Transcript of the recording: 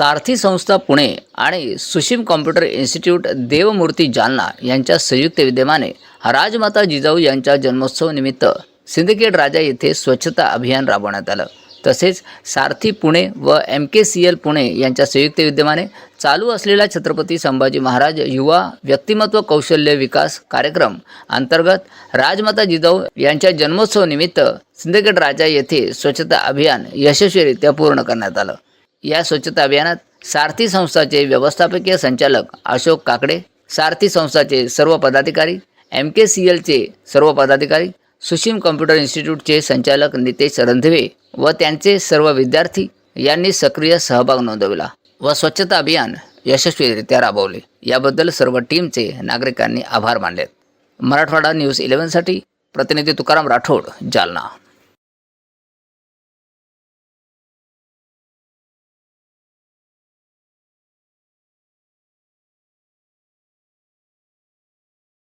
सारथी संस्था पुणे आणि Sushim computer institute Devmurti Jalna यांच्या संयुक्त विद्यमाने राजमाता जिजाऊ यांच्या जन्मोत्सवनिमित्त सिंदखेड राजा येथे स्वच्छता अभियान राबवण्यात आलं. तसेच सारथी पुणे व M K C L Pune यांच्या संयुक्त विद्यमाने चालू असलेला छत्रपती संभाजी महाराज युवा व्यक्तिमत्व कौशल्य विकास कार्यक्रम अंतर्गत राजमाता जिजाऊ यांच्या जन्मोत्सवनिमित्त सिंदखेड राजा येथे स्वच्छता अभियान यशस्वीरित्या पूर्ण करण्यात आलं. या स्वच्छता अभियानात सारथी संस्थाचे व्यवस्थापकीय संचालक अशोक काकडे सारथी संस्थाचे सर्व पदाधिकारी एम के सी एलचे सर्व पदाधिकारी सुशीम कॉम्प्युटर इन्स्टिट्यूटचे संचालक नितेश रंधवे व त्यांचे सर्व विद्यार्थी यांनी सक्रिय सहभाग नोंदविला व स्वच्छता अभियान यशस्वीरित्या राबवले. याबद्दल सर्व टीमचे नागरिकांनी आभार मानले मराठवाडा न्यूज इलेव्हनसाठी प्रतिनिधी तुकाराम राठोड जालना.